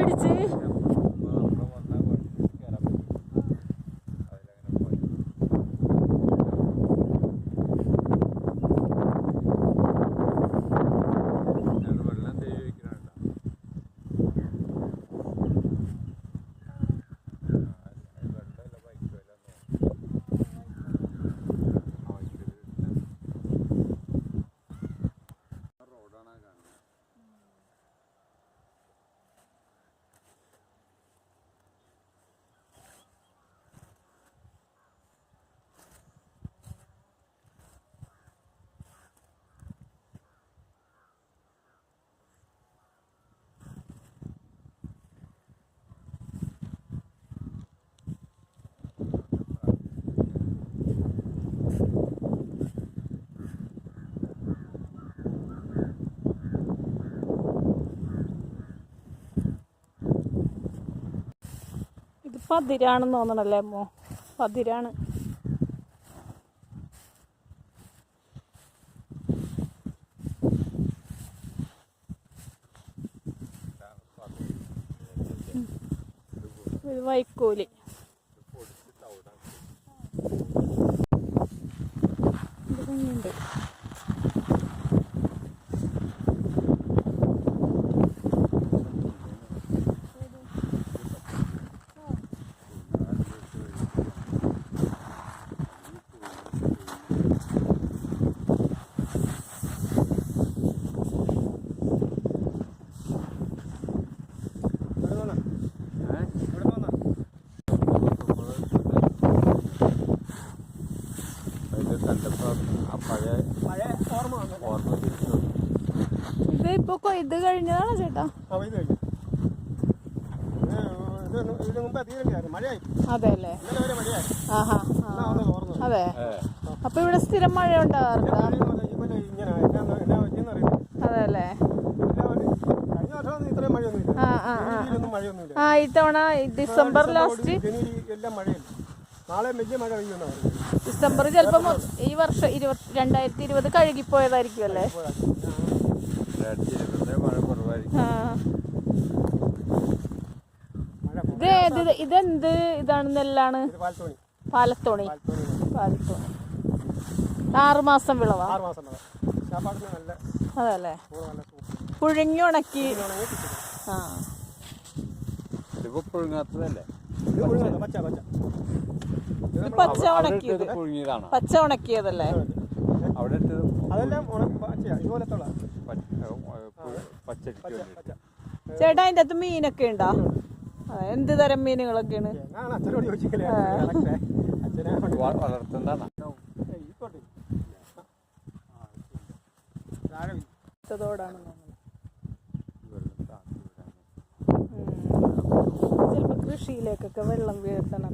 Where did you? പതിരാണെന്ന് തോന്നണല്ലേ അമ്മോ? പതിരാണ്. ഇത് വൈക്കോൽ ഇത് കുഞ്ഞുണ്ട് ഇത് കണ്ടപ്പോൾ ആ പഴയ ഓർമ്മ വന്നു. ഓർമ്മ. ഇത് ഇപ്പൊ കഴിഞ്ഞതാണോ ചേട്ടാ? മഴയായി. അതെ. അപ്പൊ ഇവിടെ സ്ഥിരം മഴ ഉണ്ടാകാറുണ്ടോ അതെല്ലേ ആ ആ ആ. ജനുവരിയിലൊന്നും മഴയൊന്നുമില്ല. ആ ഇത്തവണ ഡിസംബർ ലാസ്റ്റ്. നാളെ വലിയ മഴ പെയ്യുമെന്നാണ് ഡിസംബർ ചിലപ്പോ ഈ വർഷം ഇരുപത്തി രണ്ടായിരത്തി ഇരുപത് കഴുകിപ്പോയതായിരിക്കും അല്ലേ? ഇത് ഇതെന്ത് ഇതാണ് നെല്ലാണ് പാലത്തോണി. പാലത്തോണി. ആറുമാസം വിളവാ. ആറ് മാസം നല്ല അതല്ലേ? പുഴുങ്ങി ഉണക്കി. ആ. പുഴുങ്ങാത്തതല്ലേ? പച്ച. ഉണക്കിയത്. പച്ച ഉണക്കിയതല്ലേ? അവിടെ അതെല്ലാം ഇതുപോലത്തുള്ള ചേട്ടാ അതിന്റെ അകത്ത് മീനൊക്കെ ഉണ്ടോ? എന്ത് തരം മീനുകളൊക്കെയാണ്? വളർത്തുന്നതാണ്. കൃഷിയിലേക്കൊക്കെ വെള്ളം വീഴ്ത്തണം.